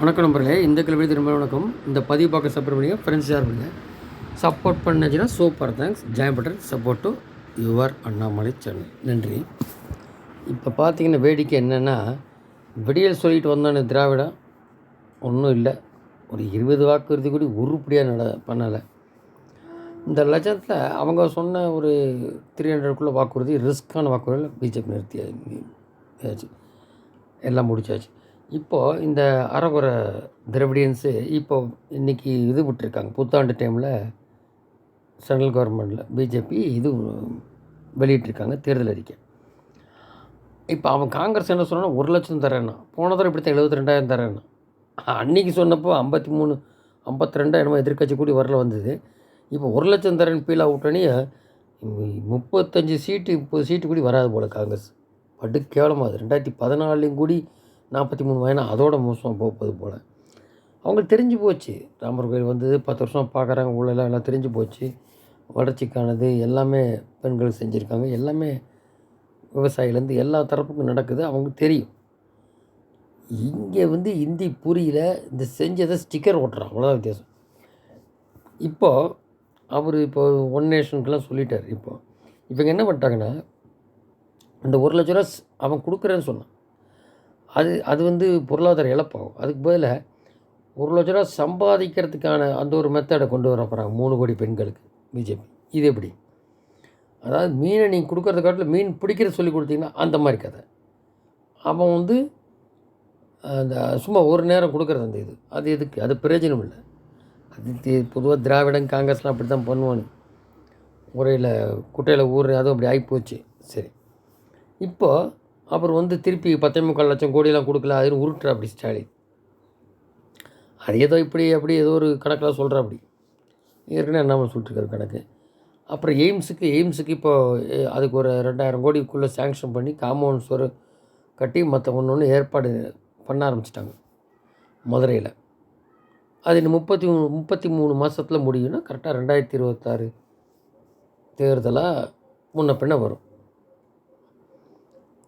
வணக்கம் நம்பர்களே இந்த கல்வி திரும்ப வணக்கம். இந்த பதிவு பார்க்க சப்போர்ட் பண்ணி ஃப்ரெண்ட்ஸ் ஷேர் பண்ணுங்க support பண்ணச்சுன்னா super thanks join button support to your Annamalai Chennai நன்றி. இப்போ பார்த்தீங்கன்னா வேடிக்கை என்னென்னா விடியல் சொல்லிட்டு வந்தானே திராவிடம் ஒன்றும் இல்லை. ஒரு இருபது வாக்குறுதி கூட உருப்படியாக நட பண்ணலை. இந்த லட்சத்தில் அவங்க சொன்ன ஒரு த்ரீ ஹண்ட்ரட்குள்ளே வாக்குறுதி ரிஸ்க்கான வாக்குறுதியில் பிஜேபி நிறுத்தியாச்சு. எல்லாம் முடிச்சாச்சு. இப்போது இந்த அறகுறை திரவிடியன்ஸு இப்போ இன்றைக்கி இது விட்டுருக்காங்க. புத்தாண்டு டைமில் சென்ட்ரல் கவர்மெண்டில் பிஜேபி இது வெளியிட்டிருக்காங்க தேர்தல் அறிக்கை. இப்போ அவன் காங்கிரஸ் என்ன சொன்னால் ஒரு லட்சம் தரேன்னா போன தடவை இப்படி தான் எழுபத்தி ரெண்டாயிரம் தரேன்னா அன்றைக்கி சொன்னப்போ ஐம்பத்தி மூணு ஐம்பத்தி ரெண்டாயிரம் என்னமோ எதிர்க்கட்சி கூடி வரல வந்தது. இப்போ ஒரு லட்சம் தரேன்னு ஃபீல் ஆகிட்டோன்னே முப்பத்தஞ்சு சீட்டு முப்பது சீட்டு கூடி வராது போல் காங்கிரஸ். பட்டு கேவலமாக அது. ரெண்டாயிரத்தி பதினாலையும் கூடி நாற்பத்தி மூணு வயனா அதோட மோசமாக போக போகுது போல். அவங்களுக்கு தெரிஞ்சு போச்சு. ராமர் கோயில் வந்தது பத்து வருஷம் பார்க்குறாங்க ஊழலாம் எல்லாம் தெரிஞ்சு போச்சு. வளர்ச்சிக்கானது எல்லாமே பெண்கள் செஞ்சுருக்காங்க. எல்லாமே விவசாயிலேருந்து எல்லா தரப்புக்கும் நடக்குது அவங்களுக்கு தெரியும். இங்கே வந்து இந்தி புரியல இந்த செஞ்சதை ஸ்டிக்கர் ஓட்டுறான். அவ்வளோதான் வித்தியாசம். இப்போது அவர் இப்போ ஒன் நேஷனுக்கெல்லாம் சொல்லிட்டார் இப்போ. இவங்க என்ன பண்ணிட்டாங்கன்னா அந்த ஒரு லட்ச ரூபா அவன் கொடுக்குறேன்னு சொன்னான். அது அது வந்து பொருளாதார இழப்பாகும். அதுக்கு பதிலாக ஒரு லட்ச ரூபா சம்பாதிக்கிறதுக்கான அந்த ஒரு மெத்தடை கொண்டு வர போகிறாங்க மூணு கோடி பெண்களுக்கு பிஜேபி இது எப்படி? அதாவது மீனை நீங்கள் கொடுக்குறத காட்டில் மீன் பிடிக்கிறத சொல்லி கொடுத்தீங்கன்னா அந்த மாதிரி கதை. அவன் வந்து அந்த சும்மா ஒரு நேரம் கொடுக்குறது அந்த இது. அது எதுக்கு? அது பிரயோஜனம் இல்லை. அது பொதுவாக திராவிடம் காங்கிரஸ்லாம் அப்படி தான் பண்ணுவானு உரையில் குட்டையில் ஊர் அதுவும் அப்படி ஆகிப்போச்சு சரி. இப்போ அப்புறம் வந்து திருப்பி பத்தே முக்கால் லட்சம் கோடியெல்லாம் கொடுக்கல அதுன்னு உருட்டுற அப்படி ஸ்டாலின். அது ஏதோ இப்படி அப்படி ஏதோ ஒரு கணக்கில் சொல்கிற அப்படி. ஏற்கனவே என்ன சொல்லிட்டுருக்காரு கணக்கு. அப்புறம் எய்ம்ஸுக்கு எய்ம்ஸுக்கு இப்போ அதுக்கு ஒரு ரெண்டாயிரம் கோடிக்குள்ளே சேங்ஷன் பண்ணி காம்பவுண்ட் சுவர் கட்டி மற்ற ஒன்று ஒன்று ஏற்பாடு பண்ண ஆரம்பிச்சிட்டாங்க மதுரையில். அது இன்னும் முப்பத்தி மூணு முப்பத்தி மூணு மாதத்தில் முடியும்னா கரெக்டாக ரெண்டாயிரத்தி இருபத்தாறு தேர்தலாக முன்ன பின்ன வரும்.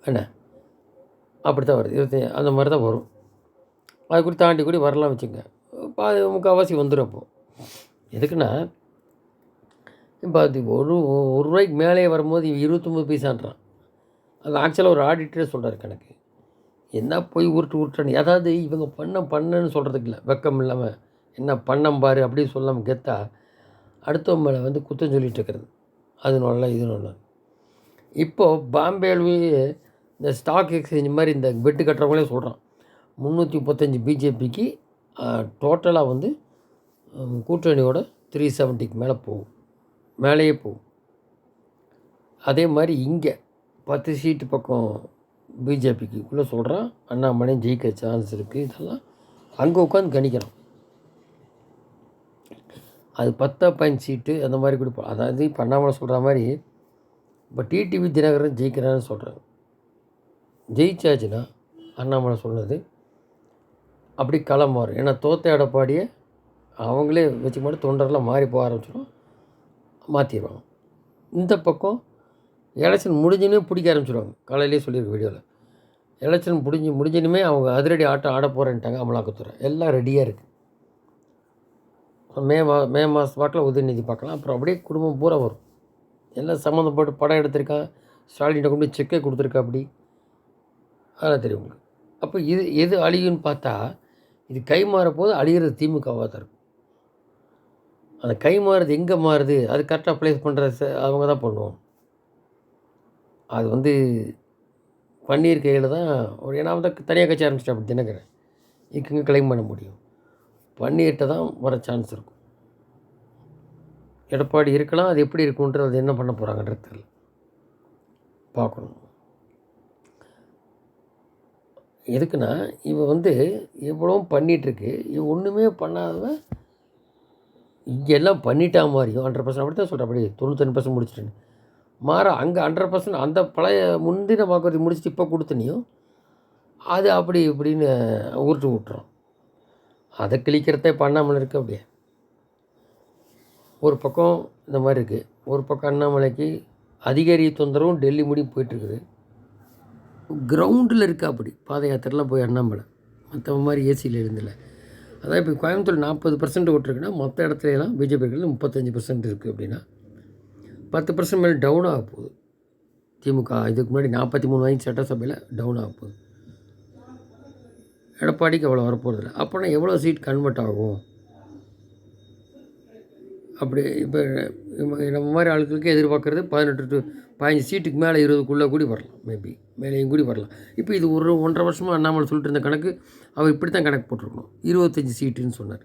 என்ன? அப்படி தான் வருது. இருபத்தி அந்த மாதிரி தான் வரும். அது கூட தாண்டி கூட வரலாம் வச்சுங்க பாதி முக்கால்வாசி வந்துடும் அப்போது எதுக்குன்னா இப்போ அது ஒரு ஒரு ரூபாய்க்கு மேலே வரும்போது இருபத்தொம்பது பைசான்றான். அது ஆக்சுவலாக ஒரு ஆடிட்டரே சொல்கிறார் கணக்கு. என்ன போய் உருட்டு உருட்டுன்னு அதாவது இவங்க பண்ண பண்ணன்னு சொல்கிறதுக்கு இல்லை. வெக்கம் இல்லாமல் என்ன பண்ணம் பாரு அப்படின்னு சொல்லாமல் கெத்தா அடுத்தவங்க மேலே வந்து குத்தம் சொல்லிகிட்டு இருக்கிறது. அது நல்லா இது நல்லா. இப்போது பாம்பேலுவே இந்த ஸ்டாக் எக்ஸ்சேஞ்ச் மாதிரி இந்த பெட்டு கட்டுறவங்களே சொல்கிறான் முந்நூற்றி முப்பத்தஞ்சு பிஜேபிக்கு டோட்டலாக வந்து கூட்டணியோட த்ரீ செவன்ட்டிக்கு மேலே போகும். மேலேயே போகும். அதே மாதிரி இங்கே பத்து சீட்டு பக்கம் பிஜேபிக்குள்ளே சொல்கிறான் அண்ணாமலை ஜெயிக்க சான்ஸ் இருக்குது இதெல்லாம் அங்கே உட்காந்து கணிக்கிறோம் அது பத்தா பாயிண்ட் சீட்டு அந்த மாதிரி கொடுப்போம் அதாவது இப்போ அண்ணாமலை சொல்கிற மாதிரி இப்போ டிடிவி தினகரன் ஜெயிக்கிறான்னு சொல்கிறாங்க ஜெயிச்சாச்சுன்னா அண்ணாமலை சொன்னது அப்படி களம் மாறும். ஏன்னா தோத்த எடப்பாடியை அவங்களே வச்சு மட்டும் தொண்டரெலாம் மாறி போக ஆரம்பிச்சிடும் மாற்றிடுவாங்க இந்த பக்கம் எலெக்ஷன் முடிஞ்சுனே பிடிக்க ஆரம்பிச்சிடுவாங்க காலையிலேயே சொல்லியிருக்கு வீடியோவில் எலெக்ஷன் முடிஞ்சு முடிஞ்சினுமே அவங்க அதிரடி ஆட்டம் ஆட போகிறேன்ட்டாங்க அமலாக்கத்துறை. எல்லாம் ரெடியாக இருக்குது மே மா மே மாதம் பார்க்கலாம் உதயநிதி பார்க்கலாம். அப்புறம் அப்படியே குடும்பம் பூரா வரும். எல்லாம் சம்மந்தப்பட்டு படம் எடுத்திருக்கான் ஸ்டாலின்கிட்ட கொண்டு போய் செக்கே கொடுத்துருக்கா அப்படி. அதெல்லாம் தெரியும் உங்களுக்கு. அப்போ இது எது அழியும்னு பார்த்தா இது கை மாற போது அழிகிறது திமுகவாக தான் இருக்கும். அந்த கை மாறுது எங்கே மாறுது? அது கரெக்டாக ப்ளேஸ் பண்ணுற அவங்க தான் பண்ணுவோம் அது வந்து பன்னீர் கையில் தான் ஒரு ஏன்னா வந்து தனியாக கட்சி ஆரம்பிச்சிட்டேன் அப்படி தினக்கிறேன் இதுக்குங்க கிளைம் பண்ண முடியும்? பன்னீர்கிட்ட தான் வர சான்ஸ் இருக்கும். எடப்பாடி இருக்கலாம் அது எப்படி இருக்குன்றது அது என்ன பண்ண போகிறாங்கன்றது தெரியல. பார்க்கணும். எதுக்குன்னா இவன் வந்து இவ்வளவும் பண்ணிகிட்ருக்கு இவன் ஒன்றுமே பண்ணாதவன் இங்கே எல்லாம் பண்ணிட்டா மாதிரியும் ஹண்ட்ரட் பர்சன்ட் அப்படி தான் சொல்கிறேன் அப்படி தொண்ணூத்தஞ்சு பர்சன்ட் முடிச்சிட்டேன்னு. மாற அங்கே ஹண்ட்ரட் பர்சன்ட் அந்த பழைய முந்தின வாக்குறுதி முடிச்சுட்டு இப்போ கொடுத்தனியும் அது அப்படி இப்படின்னு உருட்டு விட்டுறோம் அதை கிழிக்கிறதே பண்ணாமல் இருக்கு அப்படியே. ஒரு பக்கம் இந்த மாதிரி இருக்குது ஒரு பக்கம் அண்ணாமலைக்கு அதிகாரி தொந்தரவும் டெல்லி முடியும் போயிட்டுருக்குது கிரவுண்டில் இருக்கா அப்படி. பாத யாத்திரைலாம் போய் அண்ணாமலை. மற்ற மாதிரி ஏசியில் இருந்தில்ல அதான் இப்போ கோயம்புத்தூர் நாற்பது பர்சன்ட் ஓட்டுருக்குன்னா மற்ற இடத்துல எல்லாம் முப்பத்தஞ்சு பர்சன்ட் இருக்குது அப்படின்னா பத்து பர்சன்ட் மேலே டவுன் ஆக போகுது. திமுக இதுக்கு முன்னாடி நாற்பத்தி மூணு வாங்கி சட்டசபையில் டவுன் ஆக போகுது. எடப்பாடிக்கு அவ்வளோ வரப்போகிறதில்ல அப்போனா எவ்வளோ சீட் கன்வெர்ட் ஆகும்? அப்படி இப்போ நம்ம மாதிரி ஆட்களுக்கு எதிர்பார்க்குறது பதினெட்டு டு பதினஞ்சு சீட்டுக்கு மேலே இருபதுக்குள்ளே கூடி வரலாம் மேபி மேலேயும் கூடி வரலாம். இப்போ இது ஒரு ஒன்றரை வருஷமாக அண்ணாமலை சொல்லிட்டு இருந்த கணக்கு அவர் இப்படி தான் கணக்கு போட்டிருக்கணும். இருபத்தஞ்சி சீட்டுன்னு சொன்னார்.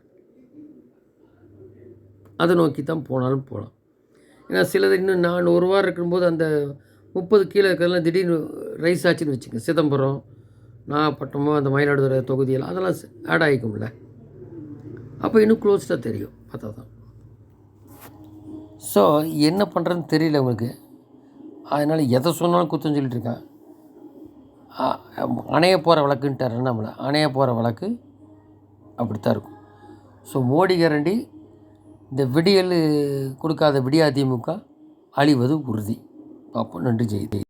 அதை நோக்கி தான் போனாலும் போகலாம். ஏன்னா சிலது இன்னும் நான் ஒரு வாரம் இருக்கும்போது அந்த முப்பது கீழே இருக்கிறதெல்லாம் திடீர்னு ரைஸ் ஆச்சுன்னு வச்சுங்க சிதம்பரம் நாகப்பட்டினமோ அந்த மயிலாடுதுறை தொகுதியெல்லாம் அதெல்லாம் ஆட் ஆகிக்கும்ல. அப்போ இன்னும் க்ளோஸ்டாக தெரியும். பார்த்தா தான் ஸோ என்ன பண்ணுறதுன்னு தெரியல அவங்களுக்கு அதனால் எதை சொன்னாலும் குத்தம் சொல்லிட்டு இருக்கான் அணைய போகிற வழக்குன்ட்டார் நம்மளை. அணைய போகிற வழக்கு அப்படித்தான் இருக்கும். ஸோ மோடி கேரண்டி இந்த விடியல் கொடுக்காத விடியா திமுக அழிவது உறுதி. பார்ப்போம். நன்றி ஜெய்.